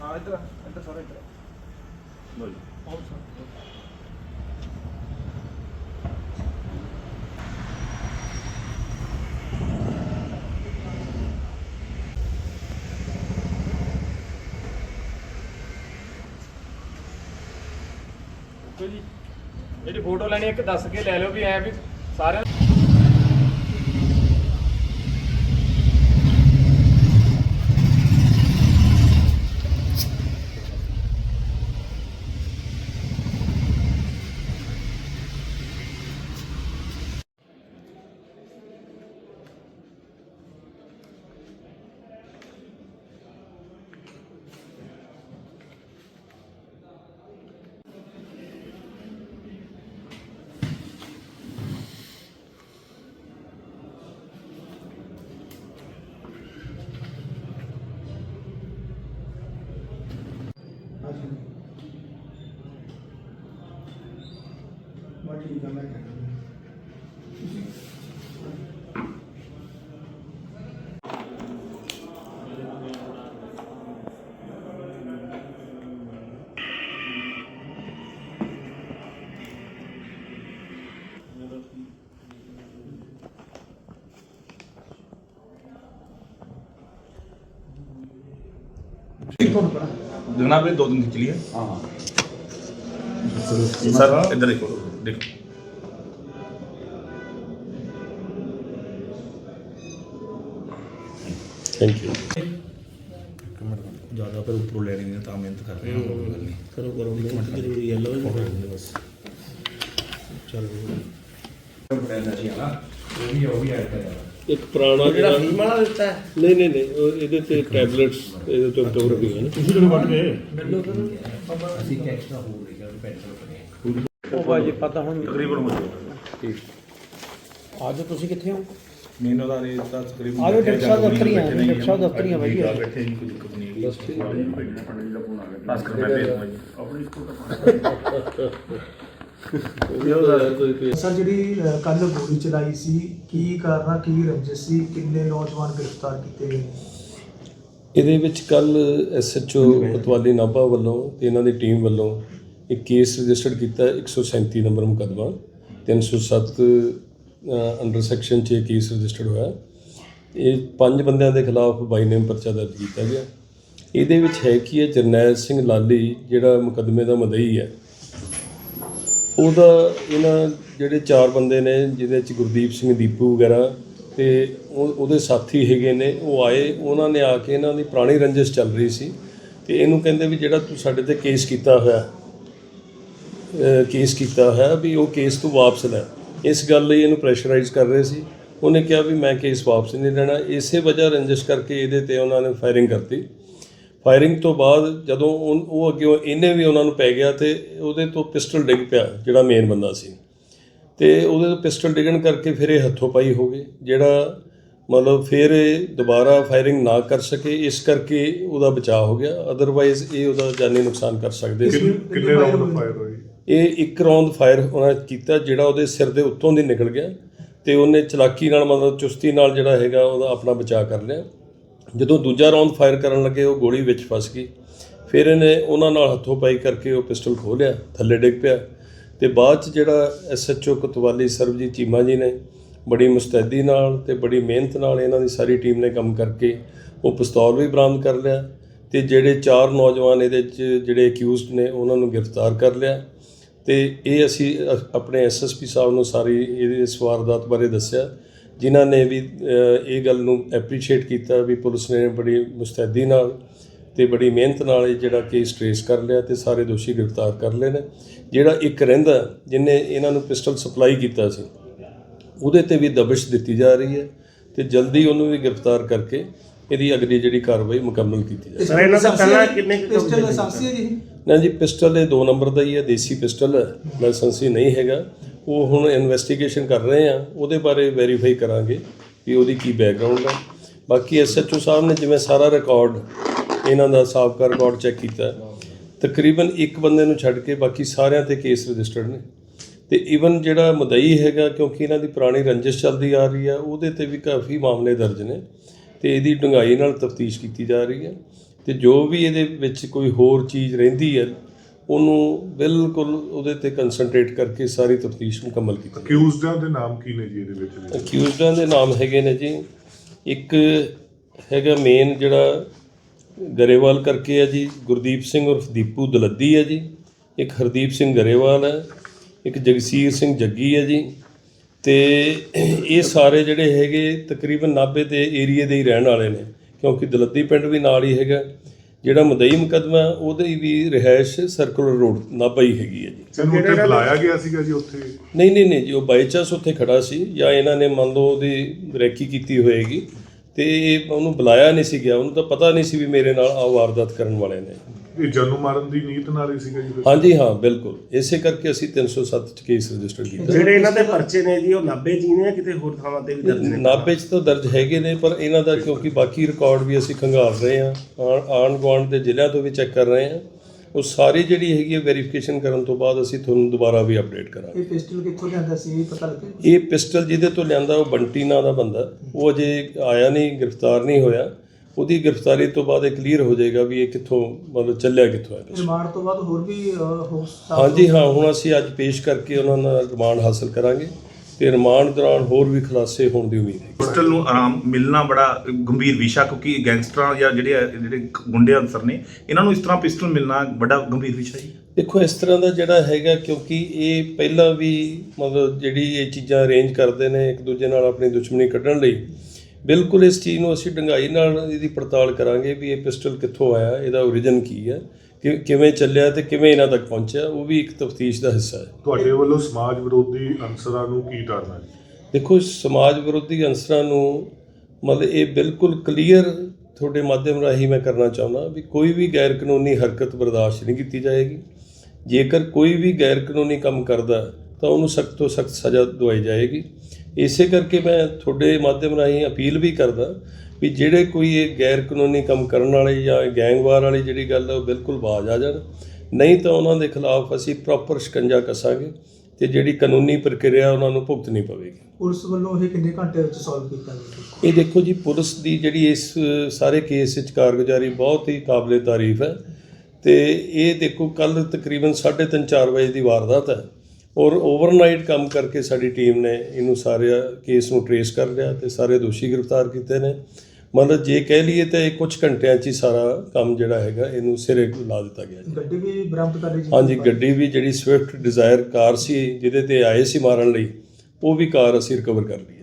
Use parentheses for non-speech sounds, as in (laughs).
ਹਾਂ ਇੱਧਰ ਇੱਧਰ ਸਰ ਇੱਧਰ ਆਓ ਸਰ ਜੀ ਜਿਹੜੀ ਫੋਟੋ ਲੈਣੀ ਇੱਕ ਦੱਸ ਕੇ ਲੈ ਲਿਓ ਵੀ ਐ ਵੀ ਸਾਰਿਆਂ ਜਨਾਬ ਇਹ ਦੋ ਦਿਨ ਦੀ ਚਲੀ ਹੈ ਹਾਂ। ਸਰ ਇੱਧਰ ਦੇਖੋ ਦੇਖੋ। ਥੈਂਕ ਯੂ ਜ਼ਿਆਦਾ ਪਰ ਉੱਪਰੋਂ ਲੈਣੀ ਨਹੀਂ ਤਾਂ ਮਿਹਨਤ ਕਰ ਰਹੇ ਹਾਂ ਕੋਈ ਗੱਲ ਨਹੀਂ। ਕਰੋ ਕਰੋ ਮਿਹਨਤ ਜ਼ਰੂਰੀ ਹੈ ਲੋ ਜੀ ਬਸ। ਚਲੋ। ਪ੍ਰੈਜ਼ੈਂਟ ਜੀ ਆਣਾ ਉਹ ਵੀ ਉਹ ਵੀ ਆਇਆ ਇੱਕ ਪੁਰਾਣਾ ਜਿਹੜਾ ਫੀਮ ਵਾਲਾ ਦਿੱਤਾ ਹੈ? ਨਹੀਂ ਨਹੀਂ ਨਹੀਂ ਉਹ ਇਹਦੇ ਤੇ ਟੈਬਲੇਟਸ ਇਹਦੇ ਤੋਂ ਕਵਰ ਵੀ ਹੈ ਨਾ। ਤੁਸੀਂ ਕਿਹੜੇ ਵੱਟ ਗਏ ਅਸੀਂ ਐਕਸਟਰਾ ਹੋ ਰਹੀ ਹੈ ਪੈਂਟਰ ਉਹ ਬਾਜੀ ਪਤਾ ਹੁਣ ਤਕਰੀਬਨ ਮੁਝੇ ਅੱਜ ਤੁਸੀਂ ਕਿੱਥੇ ਹੋ? ਮਹੀਨੋਂ ਦਾ ਰੇਟ ਤਾਂ ਤਕਰੀਬਨ ਆਜੋ ਡਾਕਟਰ ਸਾਹਿਬ ਦਫ਼ਤਰ ਹੀ ਆ, ਡਾਕਟਰ ਸਾਹਿਬ ਦਫ਼ਤਰ ਹੀ ਆ ਬਾਈ। ਬੈਠੇ ਨਹੀਂ ਕੋਈ ਦਿੱਕਤ ਨਹੀਂ ਬਸ ਠੀਕ ਬਸ ਕਰ ਮੈਂ ਭੇਜ ਦੂੰਗਾ ਜੀ ਆਪਣੀ ਹੈ (laughs) ਸਰ ਜਿਹੜੀ ਕੱਲ ਗੋਲੀ ਚਲਾਈ ਸੀ ਕੀ ਕਾਰਨ ਕੀ ਰੰਜਿਸ਼ ਸੀ? ਕਿੰਨੇ ਨੌਜਵਾਨ ਗ੍ਰਿਫਤਾਰ ਕੀਤੇ ਗਏ? ਇਹਦੇ ਵਿੱਚ ਕੱਲ ਐਸਐਚਓ ਪਤਵਾਲੀ ਨਾਭਾ ਵੱਲੋਂ ਤੇ ਇਹਨਾਂ ਦੀ ਟੀਮ ਵੱਲੋਂ ਇੱਕ ਕੇਸ ਰਜਿਸਟਰਡ ਕੀਤਾ ਹੈ, 137 ਨੰਬਰ ਮੁਕੱਦਮਾ 307 ਅੰਡਰ ਸੈਕਸ਼ਨ 'ਚ ਇਹ ਕੇਸ ਰਜਿਸਟਰਡ ਹੋਇਆ। ਇਹ ਪੰਜ ਬੰਦਿਆਂ ਦੇ ਖਿਲਾਫ ਬਾਈ ਨੇਮ ਪਰਚਾ ਦਰਜ ਕੀਤਾ ਗਿਆ। ਇਹਦੇ ਵਿੱਚ ਹੈ ਕੀ ਹੈ ਜਰਨੈਲ ਸਿੰਘ ਲਾਲੀ ਜਿਹੜਾ ਮੁਕੱਦਮੇ ਦਾ ਮਦਈ ਹੈ ਉਹਦਾ ਇਹਨਾਂ ਜਿਹੜੇ ਚਾਰ ਬੰਦੇ ਨੇ, ਜਿਹਦੇ ਚ ਗੁਰਦੀਪ ਸਿੰਘ ਦੀਪੂ ਵਗੈਰਾ ਤੇ ਉਹ- ਉਹਦੇ ਸਾਥੀ ਹੈਗੇ ਨੇ, ਉਹ ਆਏ, ਉਹਨਾਂ ਨੇ ਆ ਕੇ ਇਹਨਾਂ ਦੀ ਪੁਰਾਣੀ ਰੰਜਿਸ਼ ਚੱਲ ਰਹੀ ਸੀ ਤੇ ਇਹਨੂੰ ਕਹਿੰਦੇ ਵੀ ਜਿਹੜਾ ਤੂੰ ਸਾਡੇ ਤੇ ਕੇਸ ਕੀਤਾ ਹੋਇਆ ਕੇਸ ਕੀਤਾ ਹੋਇਆ ਵੀ ਉਹ ਕੇਸ ਤੂੰ ਵਾਪਸ ਲੈ। ਇਸ ਗੱਲ ਲਈ ਇਹਨੂੰ ਪ੍ਰੈਸ਼ਰਾਈਜ਼ ਕਰ ਰਹੇ ਸੀ। ਉਹਨੇ ਕਿਹਾ ਵੀ ਮੈਂ ਕੇਸ ਵਾਪਸ ਨਹੀਂ ਲੈਣਾ। ਇਸੇ ਵਜ੍ਹਾ ਰੰਜਿਸ਼ ਕਰਕੇ ਇਹਦੇ ਤੇ ਉਹਨਾਂ ਨੇ ਫਾਇਰਿੰਗ ਕਰਤੀ। ਫਾਇਰਿੰਗ ਤੋਂ ਬਾਅਦ ਜਦੋਂ ਉਹ ਉਹ ਅੱਗੇ ਇਹਨੇ ਵੀ ਉਹਨਾਂ ਨੂੰ ਪੈ ਗਿਆ ਤੇ ਉਹਦੇ ਤੋਂ ਪਿਸਟਲ ਡਿੱਗ ਪਿਆ ਜਿਹੜਾ ਮੇਨ ਬੰਦਾ ਸੀ। ਤੇ ਉਹਦੇ ਤੋਂ ਪਿਸਟਲ ਡਿੱਗਣ ਕਰਕੇ ਫਿਰ ਇਹ ਹੱਥੋਂ ਪਾਈ ਹੋ ਗਈ ਜਿਹੜਾ ਮਤਲਬ ਫਿਰ ਇਹ ਦੁਬਾਰਾ ਫਾਇਰਿੰਗ ਨਾ ਕਰ ਸਕੇ ਇਸ ਕਰਕੇ ਉਹਦਾ ਬਚਾਅ ਹੋ ਗਿਆ। ਅਦਰਵਾਈਜ਼ ਇਹ ਉਹਦਾ ਜਾਨੀ ਨੁਕਸਾਨ ਕਰ ਸਕਦੇ ਸੀ। ਕਿੰਨੇ ਰਾਉਂਡ ਫਾਇਰ ਹੋਏ ਇਹ ਇੱਕ ਰੌਂਦ ਫਾਇਰ ਉਹਨਾਂ ਨੇ ਕੀਤਾ ਜਿਹੜਾ ਉਹਦੇ ਸਿਰ ਦੇ ਉੱਤੋਂ ਦੀ ਨਿਕਲ ਗਿਆ ਤੇ ਉਹਨੇ ਚਲਾਕੀ ਨਾਲ ਮਤਲਬ ਚੁਸਤੀ ਨਾਲ ਜਿਹੜਾ ਹੈਗਾ ਉਹਦਾ ਆਪਣਾ ਬਚਾਅ ਕਰ ਲਿਆ। ਜਦੋਂ ਦੂਜਾ ਰੌਂਦ ਫਾਇਰ ਕਰਨ ਲੱਗੇ, ਉਹ ਗੋਲੀ ਵਿੱਚ ਫਸ ਗਈ। ਫਿਰ ਇਹਨੇ ਉਹਨਾਂ ਨਾਲ ਹੱਥੋਂ ਪਾਈ ਕਰਕੇ ਉਹ ਪਿਸਟਲ ਖੋਹ ਲਿਆ, ਥੱਲੇ ਡਿੱਗ ਪਿਆ। ਤੇ ਬਾਅਦ ਚ ਜਿਹੜਾ ਐਸਐਚਓ ਕਤਵਾਲੀ ਸਰਬਜੀਤ ਚੀਮਾ ਜੀ ਨੇ ਬੜੀ ਮੁਸਤੈਦੀ ਨਾਲ ਤੇ ਬੜੀ ਮਿਹਨਤ ਨਾਲ ਇਹਨਾਂ ਦੀ ਸਾਰੀ ਟੀਮ ਨੇ ਕੰਮ ਕਰਕੇ ਉਹ ਪਿਸਤੌਲ ਵੀ ਬਰਾਮਦ ਕਰ ਲਿਆ ਤੇ ਜਿਹੜੇ ਚਾਰ ਨੌਜਵਾਨ ਇਹਦੇ ਚ ਜਿਹੜੇ ਅਕਿਊਜ਼ਡ ਨੇ, ਉਹਨਾਂ ਨੂੰ ਗ੍ਰਿਫਤਾਰ ਕਰ ਲਿਆ। ਤੇ ਇਹ ਅਸੀਂ ਅ- ਆਪਣੇ ਐਸਐਸਪੀ ਸਾਹਿਬ ਨੂੰ ਸਾਰੀ ਇਹਦੇ ਇਸ ਵਾਰਦਾਤ ਬਾਰੇ ਦੱਸਿਆ। ਜਿਨ੍ਹਾਂ ਨੇ ਵੀ ਇਹ ਗੱਲ ਨੂੰ ਐਪਰੀਸ਼ੀਏਟ ਕੀਤਾ ਵੀ ਪੁਲਿਸ ਨੇ ਬੜੀ ਮੁਸਤੈਦੀ ਨਾਲ ਤੇ ਬੜੀ ਮਿਹਨਤ ਨਾਲ ਇਹ ਜਿਹੜਾ ਕੇਸ ਟ੍ਰੇਸ ਕਰ ਲਿਆ ਤੇ ਸਾਰੇ ਦੋਸ਼ੀ ਗ੍ਰਿਫਤਾਰ ਕਰ ਲਏ ਨੇ। ਜਿਹੜਾ ਇੱਕ ਰਹਿੰਦਾ ਜਿਹਨੇ ਇਹਨਾਂ ਨੂੰ ਪਿਸਟਲ ਸਪਲਾਈ ਕੀਤਾ ਸੀ ਉਹਦੇ ਤੇ ਵੀ ਦਬਿਸ਼ ਦਿੱਤੀ ਜਾ ਰਹੀ ਹੈ ਤੇ ਜਲਦੀ ਉਹਨੂੰ ਵੀ ਗ੍ਰਿਫਤਾਰ ਕਰਕੇ ਇਹਦੀ ਅਗਲੀ ਜਿਹੜੀ ਕਾਰਵਾਈ ਮੁਕੰਮਲ ਕੀਤੀ ਜਾਏ ਸਰ ਇਹਨਾਂ ਦਾ ਪਹਿਲਾਂ ਕਿੰਨੇ ਪਿਸਟਲ ਲਾਇਸੈਂਸੀ ਹੈ ਜੀ ਨਾ ਜੀ ਪਿਸਟਲ ਇਹ 2 ਨੰਬਰ ਦਾ ਹੀ ਹੈ ਦੇਸੀ ਪਿਸਟਲ ਹੈ ਲਾਇਸੈਂਸੀ ਨਹੀਂ ਹੈਗਾ। ਉਹ ਹੁਣ ਇਨਵੈਸਟੀਗੇਸ਼ਨ ਕਰ ਰਹੇ ਆ, ਉਹਦੇ ਬਾਰੇ ਵੈਰੀਫਾਈ ਕਰਾਂਗੇ ਵੀ ਉਹਦੀ ਕੀ ਬੈਕਗ੍ਰਾਉਂਡ ਹੈ ਬਾਕੀ ਐਸਐਚਓ ਸਾਹਿਬ ਨੇ ਜਿਵੇਂ ਸਾਰਾ ਰਿਕਾਰਡ ਇਹਨਾਂ ਦਾ ਸਾਬਕਾ ਰਿਕਾਰਡ ਚੈੱਕ ਕੀਤਾ। ਤਕਰੀਬਨ ਇੱਕ ਬੰਦੇ ਨੂੰ ਛੱਡ ਕੇ ਬਾਕੀ ਸਾਰਿਆਂ ਤੇ ਕੇਸ ਰਜਿਸਟਰਡ ਨੇ। ਤੇ ਈਵਨ ਜਿਹੜਾ ਮਦਈ ਹੈਗਾ, ਕਿਉਂਕਿ ਇਹਨਾਂ ਦੀ ਪੁਰਾਣੀ ਰੰਜਿਸ਼ ਚੱਲਦੀ ਆ ਰਹੀ ਹੈ ਉਹਦੇ ਤੇ ਵੀ ਕਾਫੀ ਮਾਮਲੇ ਦਰਜ ਨੇ। ਤੇ ਇਹਦੀ ਡੂੰਘਾਈ ਨਾਲ ਤਫਤੀਸ਼ ਕੀਤੀ ਜਾ ਰਹੀ ਹੈ। ਤੇ ਜੋ ਵੀ ਇਹਦੇ ਵਿੱਚ ਕੋਈ ਹੋਰ ਚੀਜ਼ ਰਹਿੰਦੀ ਹੈ ਉਹਨੂੰ ਬਿਲਕੁਲ ਉਹਦੇ ਤੇ ਕਨਸੈਂਟਰੇਟ ਕਰਕੇ ਸਾਰੀ ਤਫਤੀਸ਼ ਮੁਕੰਮਲ ਕੀਤੀ ਅਕਿਊਜ਼ਡਾਂ ਦੇ ਨਾਮ ਕੀ ਨੇ ਜੀ ਇਹਦੇ ਵਿੱਚ ਅਕਿਊਜ਼ਡਾਂ ਦੇ ਨਾਮ ਹੈਗੇ ਨੇ ਜੀ। ਇੱਕ ਹੈਗਾ ਮੇਨ ਜਿਹੜਾ ਗਰੇਵਾਲ ਕਰਕੇ ਹੈ ਜੀ ਗੁਰਦੀਪ ਸਿੰਘ ਉਰਫ ਦੀਪੂ ਦਲੱਦੀ ਹੈ ਜੀ। ਇੱਕ ਹਰਦੀਪ ਸਿੰਘ ਗਰੇਵਾਲ ਹੈ ਇੱਕ ਜਗਸੀਰ ਸਿੰਘ ਜੱਗੀ ਹੈ ਜੀ। ਤੇ ਇਹ ਸਾਰੇ ਜਿਹੜੇ ਹੈਗੇ ਤਕਰੀਬਨ ਨਾਭੇ ਦੇ ਏਰੀਏ ਦੇ ਹੀ ਰਹਿਣ ਵਾਲੇ ਨੇ ਕਿਉਂਕਿ ਦਲੱਦੀ ਪਿੰਡ ਵੀ ਨਾਲ ਹੀ ਹੈਗਾ। ਜਿਹੜਾ ਮਦਈ ਮੁਕੱਦਮਾ ਉਹਦੀ ਵੀ ਰਿਹਾਇਸ਼ ਸਰਕੂਲਰ ਰੋਡ ਨਾਭਾ ਹੀ ਹੈਗੀ ਹੈ ਜੀ। ਸਾਨੂੰ ਉੱਥੇ ਬੁਲਾਇਆ ਗਿਆ ਸੀਗਾ ਜੀ ਉੱਥੇ। ਨਹੀਂ ਨਹੀਂ ਨਹੀਂ ਜੀ ਉਹ ਬਾਈ ਚਾਂਸ ਉੱਥੇ ਖੜਾ ਸੀ ਜਾਂ ਇਹਨਾਂ ਨੇ ਮੰਨ ਲਓ ਉਹਦੀ ਰੈਕੀ ਕੀਤੀ ਹੋਏਗੀ। ਤੇ ਇਹ ਉਹਨੂੰ ਬੁਲਾਇਆ ਨਹੀਂ ਸੀ ਗਿਆ ਉਹਨੂੰ ਤਾਂ ਪਤਾ ਨਹੀਂ ਸੀ ਵੀ ਮੇਰੇ ਨਾਲ ਆ ਵਾਰਦਾਤ ਕਰਨ ਵਾਲੇ ਨੇ। ਇਹ ਜਾਨੂ ਮਾਰਨ ਦੀ ਨੀਤ ਨਾਲ ਹੀ ਸੀਗਾ ਜੀ? ਹਾਂਜੀ ਹਾਂ ਬਿਲਕੁਲ। ਇਸੇ ਕਰਕੇ ਅਸੀਂ 307 ਚ ਕੇਸ ਰਜਿਸਟਰ ਕੀਤਾ। ਜਿਹੜੇ ਇਹਨਾਂ ਦੇ ਪਰਚੇ ਨੇ ਜੀ ਉਹ ਨਾਭੇ ਜੀ ਨੇ ਕਿਤੇ ਹੋਰ ਥਾਵਾਂ ਤੇ ਵੀ ਦਰਜ ਨੇ? ਨਾਭੇ 'ਚ ਤਾਂ ਦਰਜ ਹੈਗੇ ਨੇ ਪਰ ਇਹਨਾਂ ਦਾ ਕਿਉਂਕਿ ਬਾਕੀ ਰਿਕਾਰਡ ਵੀ ਅਸੀਂ ਖੰਗਾਲ ਰਹੇ ਹਾਂ। ਆਣ- ਆਂਢ ਗੁਆਂਢ ਦੇ ਜ਼ਿਲ੍ਹਿਆਂ ਤੋਂ ਵੀ ਚੈੱਕ ਕਰ ਰਹੇ ਹਾਂ। ਉਹ ਸਾਰੀ ਜਿਹੜੀ ਹੈਗੀ ਹੈ ਵੈਰੀਫਿਕੇਸ਼ਨ ਕਰਨ ਤੋਂ ਬਾਅਦ ਅਸੀਂ ਤੁਹਾਨੂੰ ਦੁਬਾਰਾ ਵੀ ਅਪਡੇਟ ਕਰਾਂਗੇ। ਇਹ ਪਿਸਟਲ ਕਿੱਥੋਂ ਲਿਆਂਦਾ ਸੀ ਇਹ ਪਤਾ ਲੱਗਿਆ? ਇਹ ਪਿਸਟਲ ਜਿਹਦੇ ਤੋਂ ਲਿਆਂਦਾ ਉਹ ਬੰਟੀ ਨਾਂ ਦਾ ਬੰਦਾ। ਉਹ ਅਜੇ ਆਇਆ ਨਹੀਂ ਗ੍ਰਿਫਤਾਰ ਨਹੀਂ ਹੋਇਆ। ਉਹਦੀ ਗ੍ਰਿਫਤਾਰੀ ਤੋਂ ਬਾਅਦ ਇਹ ਕਲੀਅਰ ਹੋ ਜਾਏਗਾ ਵੀ ਇਹ ਕਿੱਥੋਂ ਮਤਲਬ ਚੱਲਿਆ ਕਿੱਥੋਂ ਹੈ। ਰਿਮਾਂਡ ਤੋਂ ਬਾਅਦ ਹੋਰ ਵੀ ਹੋ ਹਾਂਜੀ ਹਾਂ ਹੁਣ ਅਸੀਂ ਅੱਜ ਪੇਸ਼ ਕਰਕੇ ਉਹਨਾਂ ਦਾ ਰਿਮਾਂਡ ਹਾਸਲ ਕਰਾਂਗੇ। ਤੇ ਰਿਮਾਂਡ ਦੌਰਾਨ ਹੋਰ ਵੀ ਖੁਲਾਸੇ ਹੋਣ ਦੀ ਉਮੀਦ ਹੈ। ਪਿਸਟਲ ਨੂੰ ਆਰਾਮ ਮਿਲਣਾ ਬੜਾ ਗੰਭੀਰ ਵਿਸ਼ਾ ਕਿਉਂਕਿ ਗੈਂਗਸਟਰਾਂ ਜਾਂ ਜਿਹੜੇ ਜਿਹੜੇ ਗੁੰਡੇ ਅਨਸਰ ਨੇ ਇਹਨਾਂ ਨੂੰ ਇਸ ਤਰ੍ਹਾਂ ਪਿਸਟਲ ਮਿਲਣਾ ਬੜਾ ਗੰਭੀਰ ਵਿਸ਼ਾ ਜੀ। ਦੇਖੋ ਇਸ ਤਰ੍ਹਾਂ ਦਾ ਜਿਹੜਾ ਹੈਗਾ ਕਿਉਂਕਿ ਇਹ ਪਹਿਲਾਂ ਵੀ ਮਤਲਬ ਜਿਹੜੀ ਇਹ ਚੀਜ਼ਾਂ ਅਰੇਂਜ ਕਰਦੇ ਨੇ ਇੱਕ ਦੂਜੇ ਨਾਲ ਆਪਣੀ ਦੁਸ਼ਮਣੀ ਕੱਢਣ ਲਈ ਬਿਲਕੁਲ ਇਸ ਚੀਜ਼ ਨੂੰ ਅਸੀਂ ਡੰਗਾਈ ਨਾਲ ਇਹਦੀ ਪੜਤਾਲ ਕਰਾਂਗੇ ਵੀ ਇਹ ਪਿਸਟਲ ਕਿੱਥੋਂ ਆਇਆ ਇਹਦਾ origin ਕੀ ਹੈ ਕਿ ਕਿਵੇਂ ਚੱਲਿਆ ਤੇ ਕਿਵੇਂ ਇਹਨਾਂ ਤੱਕ ਪਹੁੰਚਿਆ ਉਹ ਵੀ ਇੱਕ ਤਫਤੀਸ਼ ਦਾ ਹਿੱਸਾ ਹੈ। ਤੁਹਾਡੇ ਵੱਲੋਂ ਸਮਾਜ ਵਿਰੋਧੀ ਅਨਸਰਾਂ ਨੂੰ ਕੀ ਕਰਨਾ ਜੀ ਦੇਖੋ ਸਮਾਜ ਵਿਰੋਧੀ ਅੰਸਰਾਂ ਨੂੰ ਮਤਲਬ ਇਹ ਬਿਲਕੁਲ ਕਲੀਅਰ ਤੁਹਾਡੇ ਮਾਧਿਅਮ ਰਾਹੀਂ ਮੈਂ ਕਰਨਾ ਚਾਹੁੰਦਾ ਵੀ ਕੋਈ ਵੀ ਗੈਰ ਕਾਨੂੰਨੀ ਹਰਕਤ ਬਰਦਾਸ਼ਤ ਨਹੀਂ ਕੀਤੀ ਜਾਏਗੀ। ਜੇਕਰ ਕੋਈ ਵੀ ਗੈਰ ਕਾਨੂੰਨੀ ਕੰਮ ਕਰਦਾ ਤਾਂ ਉਹਨੂੰ ਸਖਤ ਤੋਂ ਸਖਤ ਸਜ਼ਾ ਦਵਾਈ ਜਾਏਗੀ। ਇਸੇ ਕਰਕੇ ਮੈਂ ਤੁਹਾਡੇ ਮਾਧਿਅਮ ਰਾਹੀਂ ਅਪੀਲ ਵੀ ਕਰਦਾ ਵੀ ਜਿਹੜੇ ਕੋਈ ਇਹ ਗੈਰ ਕਾਨੂੰਨੀ ਕੰਮ ਕਰਨ ਵਾਲੇ ਜਾਂ ਗੈਂਗਵਾਰ ਵਾਲੀ ਜਿਹੜੀ ਗੱਲ ਹੈ ਉਹ ਬਿਲਕੁਲ ਬਾਜ਼ ਆ ਜਾਣ। ਨਹੀਂ ਤਾਂ ਉਹਨਾਂ ਦੇ ਖਿਲਾਫ ਅਸੀਂ ਪ੍ਰੋਪਰ ਸ਼ਿਕੰਜਾ ਕੱਸਾਂਗੇ ਤੇ ਜਿਹੜੀ ਕਾਨੂੰਨੀ ਪ੍ਰਕਿਰਿਆ ਉਹਨਾਂ ਨੂੰ ਭੁਗਤਣੀ ਪਵੇਗੀ। ਪੁਲਿਸ ਵੱਲੋਂ ਇਹ ਕਿੰਨੇ ਘੰਟੇ ਵਿੱਚ ਸੋਲਵ ਕੀਤਾ ਗਿਆ? ਇਹ ਦੇਖੋ ਜੀ ਪੁਲਿਸ ਦੀ ਜਿਹੜੀ ਇਸ ਸਾਰੇ ਕੇਸ ਵਿੱਚ ਕਾਰਗੁਜ਼ਾਰੀ ਬਹੁਤ ਹੀ ਕਾਬਲੇ ਤਾਰੀਫ ਹੈ ਤੇ ਇਹ ਦੇਖੋ ਕੱਲ ਤਕਰੀਬਨ 3:30 4 ਵਜੇ ਦੀ ਵਾਰਦਾਤ ਹੈ। ਔਰ ਓਵਰਨਾਈਟ ਕੰਮ ਕਰਕੇ ਸਾਡੀ ਟੀਮ ਨੇ ਇਹਨੂੰ ਸਾਰੇ ਕੇਸ ਨੂੰ ਟਰੇਸ ਕਰ ਲਿਆ ਤੇ ਸਾਰੇ ਦੋਸ਼ੀ ਗ੍ਰਿਫਤਾਰ ਕੀਤੇ ਨੇ। ਮਤਲਬ ਜੇ ਕਹਿ ਲਈਏ ਤਾਂ ਇਹ ਕੁਝ ਘੰਟਿਆਂ 'ਚ ਹੀ ਸਾਰਾ ਕੰਮ ਜਿਹੜਾ ਹੈਗਾ ਇਹਨੂੰ ਸਿਰੇ ਲਾ ਦਿੱਤਾ ਗਿਆ ਜੀ। ਗੱਡੀ ਵੀ ਬਰਾਮਦ ਕਰ ਲਈ ਜੀ? ਹਾਂਜੀ ਗੱਡੀ ਵੀ ਜਿਹੜੀ ਸਵਿਫਟ ਡਿਜ਼ਾਇਰ ਕਾਰ ਸੀ ਜਿਹਦੇ ਤੇ ਆਏ ਸੀ ਮਾਰਨ ਲਈ ਉਹ ਵੀ ਕਾਰ ਅਸੀਂ ਰਿਕਵਰ ਕਰ ਲਈ।